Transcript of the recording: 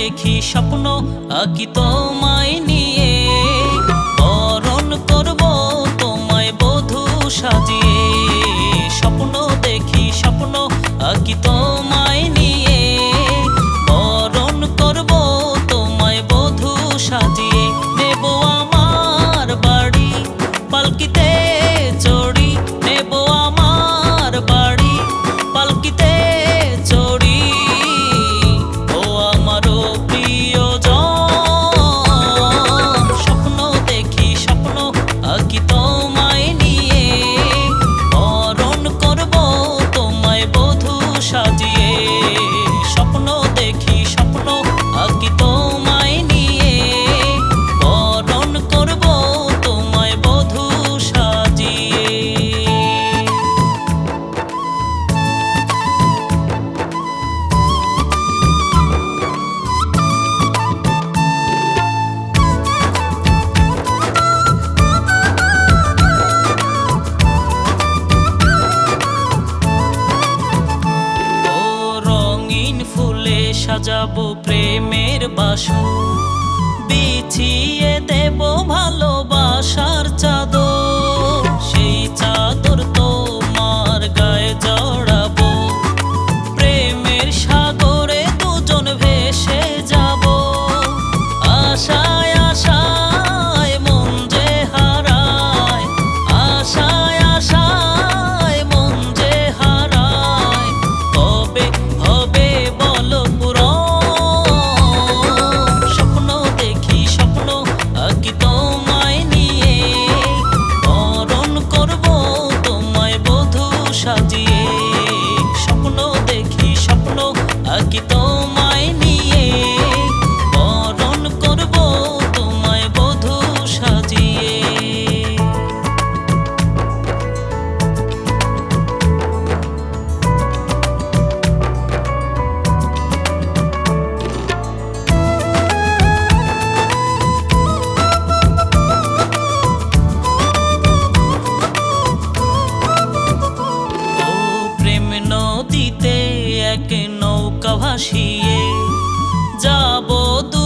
দেখি স্বপ্ন আঁকি তোমায় নিয়ে। বরণ করব তোমায় বধু সাজিয়ে। স্বপ্ন দেখি, স্বপ্ন আঁকি তোমায় no সাজাবো প্রেমের বাসন বিছিয়ে দেব ভালোবাসার চা নৌকা ভাসিয়ে যাব দু